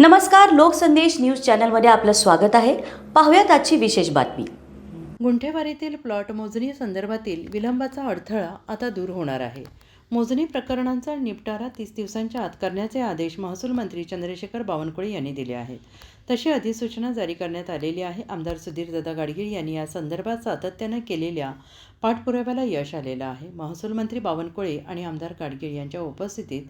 नमस्कार लोकसंदेश न्यूज चॅनलमध्ये आपलं स्वागत आहे. पाहूयात आजची विशेष बातमी. गुंठेवारीतील प्लॉट मोजणी संदर्भातील विलंबाचा अडथळा आता दूर होणार आहे. मोजणी प्रकरणांचा निपटारा तीस दिवसांच्या आत करण्याचे आदेश महसूल मंत्री चंद्रशेखर बावनकुळे यांनी दिले आहेत. तशी अधिसूचना जारी करण्यात आलेली आहे. आमदार सुधीरदादा गाडगीळ यांनी या संदर्भात सातत्यानं केलेल्या पाठपुराव्याला यश आलेलं आहे. महसूल मंत्री बावनकुळे आणि आमदार गाडगीळ यांच्या उपस्थितीत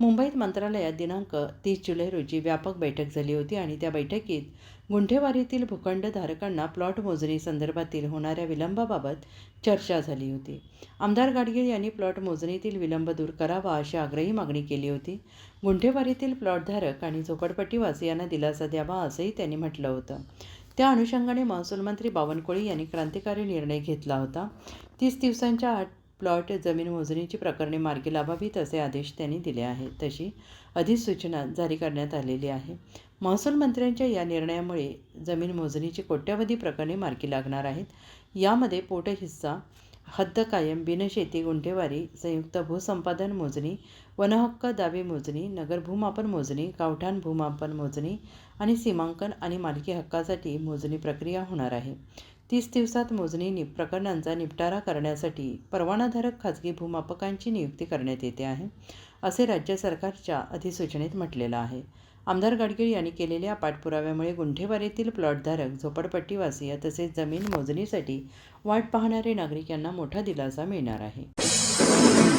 मुंबईत मंत्रालयात दिनांक तीस जुलै रोजी व्यापक बैठक झाली होती आणि त्या बैठकीत गुंठेवारीतील भूखंडधारकांना प्लॉट मोजणी संदर्भातील होणाऱ्या विलंबाबाबत चर्चा झाली होती. आमदार गाडगीळ यांनी प्लॉट मोजणीतील विलंब दूर करावा अशी आग्रही मागणी केली होती. गुंठेवारीतील प्लॉटधारक आणि झोपडपट्टीवासियांना दिलासा द्यावा असंही त्यांनी म्हटलं होतं. त्या अनुषंगाने महसूल मंत्री बावनकुळे यांनी क्रांतिकारी निर्णय घेतला होता. तीस दिवसांच्या आत प्लॉट जमीन मोजणीची प्रकरणे मार्गी लावावीत असे आदेश त्यांनी दिले आहेत. तशी अधिसूचना जारी करण्यात आलेली आहे. महसूल मंत्र्यांच्या या निर्णयामुळे जमीन मोजणीची कोट्यवधी प्रकरणे मार्गी लागणार आहेत. यामध्ये पोटहिस्सा हद्द कायम बिनशेती गुंठेवारी संयुक्त भूसंपादन मोजणी वनहक्क दावे मोजणी नगर भूमापन मोजणी गावठाण भूमापन मोजणी आणि सीमांकन आणि मालकी हक्कासाठी मोजणी प्रक्रिया होणार आहे. तीस दिवसात मोजणी नि प्रकरणांचा निपटारा करण्यासाठी परवानाधारक खाजगी भूमापकांची नियुक्ती करण्यात येते आहे. असे राज्य सरकारच्या अधिसूचनेत म्हटलेलं आहे. आमदार गाडगीळ यांनी केलेल्या पाठपुराव्यामुळे गुंठेवारीतील प्लॉटधारक झोपडपट्टीवासीय तसेच जमीन मोजणीसाठी वाट पाहणारे नागरिक यांना मोठा दिलासा मिळणार आहे.